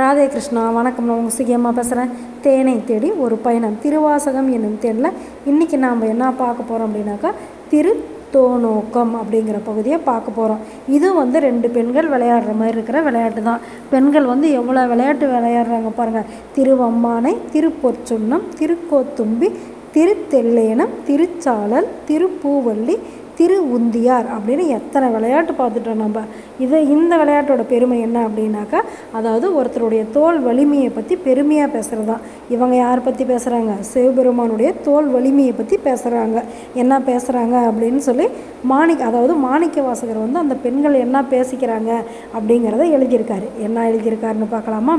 ராதே கிருஷ்ணா வணக்கம். நான் உங்கள் சுகியமாக பேசுகிறேன் தேனை தேடி ஒரு பயணம். திருவாசகம் என்னும் தேனில் இன்றைக்கி நாம் என்ன பார்க்க போகிறோம் அப்படின்னாக்கா திரு தோநோக்கம் அப்படிங்கிற பகுதியை பார்க்க போகிறோம் இது வந்து ரெண்டு பெண்கள் விளையாடுற மாதிரி இருக்கிற விளையாட்டு தான். பெண்கள் வந்து எவ்வளோ விளையாட்டு விளையாடுறாங்க பாருங்கள் திருவம்மானை திருப்பொற்சுண்ணம் திருக்கோத்தும்பி திருத்தெல்லேனம் திருச்சாளல் திருப்பூவள்ளி திரு உந்தியார் அப்படின்னு எத்தனை விளையாட்டு பார்த்துட்டோம் நம்ம. இது இந்த விளையாட்டோட பெருமை என்ன அப்படின்னாக்கா அதாவது ஒருத்தருடைய தோல் வலிமையை பற்றி பெருமையாக பேசுகிறது தான் இவங்க யார் பற்றி பேசுகிறாங்க சிவபெருமானுடைய தோல் வலிமையை பற்றி பேசுகிறாங்க என்ன பேசுகிறாங்க அப்படின்னு சொல்லி மாணிக் அதாவது மாணிக்க வாசகர் வந்து அந்த பெண்கள் என்ன பேசிக்கிறாங்க அப்படிங்கிறத எழுதியிருக்காரு. என்ன எழுதியிருக்காருன்னு பார்க்கலாமா?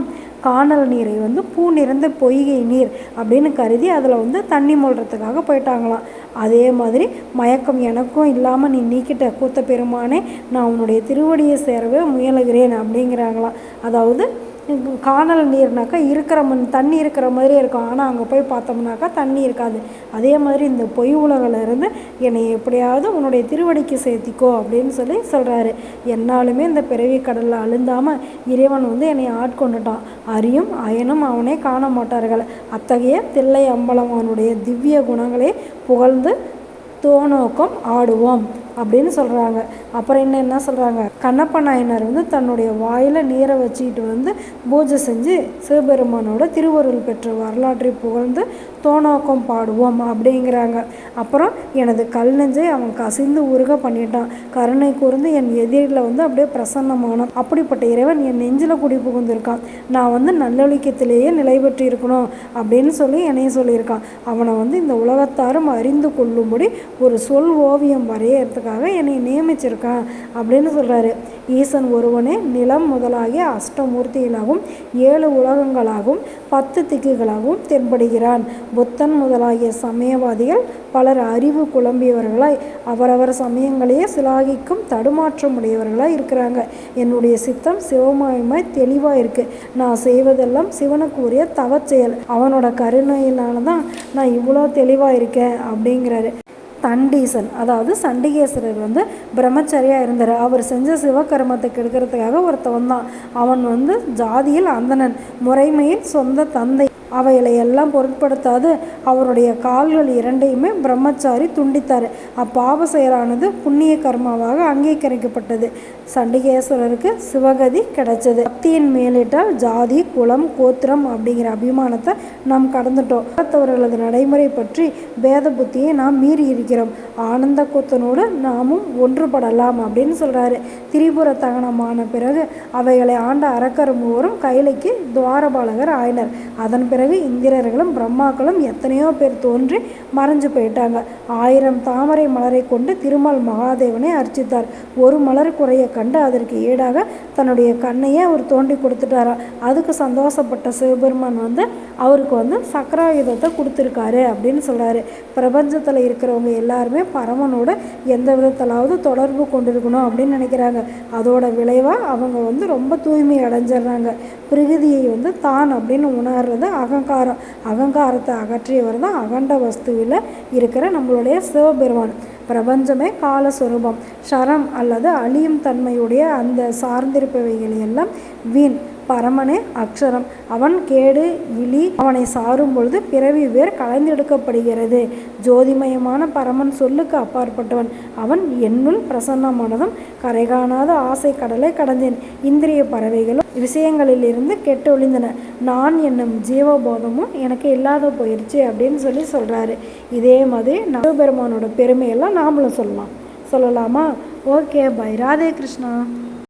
காணல் நீரை வந்து பூ நிறைந்த பொய்கை நீர் அப்படின்னு கருதி அதில் வந்து தண்ணி மொழுறதுக்காக போயிட்டாங்களாம். அதே மாதிரி மயக்கம் எனக்கும் இல்லாமல் நீ நீக்கிட்ட கூத்த பெருமானே நான் உன்னுடைய திருவடியை சேரவே முயலுகிறேன் அப்படிங்கிறாங்களாம். அதாவது காணல் நீர்னாக்கா இருக்கிற மண் தண்ணி இருக்கிற மாதிரியே இருக்கும். ஆனால் அங்கே போய் பார்த்தோம்னாக்கா தண்ணி இருக்காது. அதே மாதிரி இந்த பொய் உலகிலிருந்து என்னை எப்படியாவது உன்னுடைய திருவடிக்கு சேர்த்திக்கோ அப்படின்னு சொல்லி சொல்கிறாரு என்னாலுமே இந்த பிறவி கடலில் அழுந்தாமல் இறைவன் வந்து என்னை ஆட்கொண்டுட்டான். அரியும் அயனும் அவனே காண மாட்டார்கள். அத்தகைய தில்லை அம்பலம் அவனுடைய திவ்ய குணங்களை புகழ்ந்து தோணோக்கம் ஆடுவோம் அப்படின்னு சொல்கிறாங்க அப்புறம் என்ன என்ன சொல்கிறாங்க கண்ணப்ப நாயனார் வந்து தன்னுடைய வாயில் நீரை வச்சுக்கிட்டு வந்து பூஜை செஞ்சு சிவபெருமானோட திருவருள் பெற்ற வரலாற்றை புகழ்ந்து தோணோக்கம் பாடுவோம் அப்படிங்கிறாங்க. அப்புறம் எனது கல் நெஞ்சை அவன் கசிந்து உருக பண்ணிட்டான். கருணை கூர்ந்து என் எதிரில் வந்து அப்படியே பிரசன்னமானான். அப்படிப்பட்ட இறைவன் என் நெஞ்சில் குடி புகுந்திருக்கான். நான் வந்து நல்லொழுக்கத்திலேயே நிலை பெற்று இருக்கணும் அப்படின்னு சொல்லி என்னைய சொல்லியிருக்கான். அவனை வந்து இந்த உலகத்தாரும் அறிந்து கொள்ளும்படி ஒரு சொல் ஓவியம் வரையறதுக்காக என்னை நியமிச்சிருக்கான் அப்படின்னு சொல்கிறாரு ஈசன் ஒருவனே நிலம் முதலாகிய அஷ்டமூர்த்திகளாகவும் ஏழு உலகங்களாகவும் பத்து திக்குகளாகவும் தென்படுகிறான். புத்தன் முதலாகிய சமயவாதிகள் பலர் அறிவு குழம்பியவர்களாய் அவரவர் சமயங்களையே சிலாகிக்கும் தடுமாற்றமுடையவர்களாக இருக்கிறாங்க. என்னுடைய சித்தம் சிவமயமாய் தெளிவாக இருக்குது நான் செய்வதெல்லாம் சிவனுக்கு உரிய தவச்செயல் அவனோட கருணையினால தான் நான் இவ்வளோ தெளிவாக இருக்கேன் அப்படிங்கிறாரு. தண்டீசன். அதாவது சண்டிகேஸ்வரர் வந்து பிரம்மச்சரியாக இருந்தார். அவர் செஞ்ச சிவகர்மத்தை கெடுக்கிறதுக்காக ஒருத்தவன் தான் அவன் வந்து ஜாதியில் அந்தணன் முறைமையில் சொந்த தந்தை. அவைகளை எல்லாம் பொருட்படுத்தாது. அவருடைய கால்கள் இரண்டையுமே பிரம்மச்சாரி துண்டித்தார். அப்பாவ செயலானது புண்ணிய கர்மாவாக அங்கீகரிக்கப்பட்டது. சண்டிகேஸ்வரருக்கு சிவகதி கிடைச்சது. பக்தியின் மேலிட்டால் ஜாதி குலம் கோத்திரம் அப்படிங்கிற அபிமானத்தை நாம் கடந்துட்டோம். மற்றவர்களது நடைமுறை பற்றி பேத புத்தியை நாம் மீறி இருக்கிறோம். ஆனந்த கூத்தனோடு நாமும் ஒன்றுபடலாம் அப்படின்னு சொல்கிறாரு திரிபுர தகனமான பிறகு அவைகளை ஆண்ட அரக்கர் மூவரும் கைலைக்கு துவாரபாலகர் ஆயினர். அதன் பிறகு பிறகு இந்திரர்களும் பிரம்மாக்களும் எத்தனையோ பேர் தோன்றி மறைஞ்சு போயிட்டாங்க. ஆயிரம் தாமரை மலரை கொண்டு திருமால் மகாதேவனை அர்ச்சித்தார். ஒரு மலர் குறைய கண்டு அதற்கு ஈடாக தன்னுடைய கண்ணையே அவர் தோண்டி கொடுத்துட்டாரா? அதுக்கு சந்தோஷப்பட்ட சிவபெருமான் வந்து அவருக்கு வந்து சக்கராயுதத்தை கொடுத்துருக்காரு அப்படின்னு சொல்கிறாரு பிரபஞ்சத்தில் இருக்கிறவங்க எல்லாருமே பரமனோட எந்த விதத்திலாவது தொடர்பு கொண்டிருக்கணும் அப்படின்னு நினைக்கிறாங்க. அதோட விளைவாக அவங்க வந்து ரொம்ப தூய்மை அடைஞ்சிடுறாங்க. பிரகதியை வந்து தான் அப்படின்னு உணர்றது அகங்காரம். அகங்காரத்தை அகற்றியவர் தான் அகண்ட வஸ்துவில் இருக்கிற நம்மளுடைய சிவபெருமான். பிரபஞ்சமே காலஸ்வரூபம். ஷரம் அல்லது அழியும் தன்மையுடைய அந்த சார்ந்திருப்பவைகள் எல்லாம் வீண். பரமனே அக்ஷரம். அவன் கேடு இழி அவனை சாரும் பொழுது பிறவி வேர் கலைந்தெடுக்கப்படுகிறது ஜோதிமயமான பரமன் சொல்லுக்கு அப்பாற்பட்டவன். அவன் என்னுள் பிரசன்னமானதும் கரை காணாத ஆசை கடலை கடந்தேன். இந்திரிய பறவைகளும் விஷயங்களிலிருந்து கெட்டு ஒளிந்தன. நான் என்னும் ஜீவபோதமும் எனக்கு இல்லாத போயிடுச்சு அப்படின்னு சொல்லி சொல்கிறாரு இதே மாதிரி நவபெருமானோட பெருமையெல்லாம் நாமளும் சொல்லலாம். சொல்லலாமா? Okay bye. ராதே கிருஷ்ணா.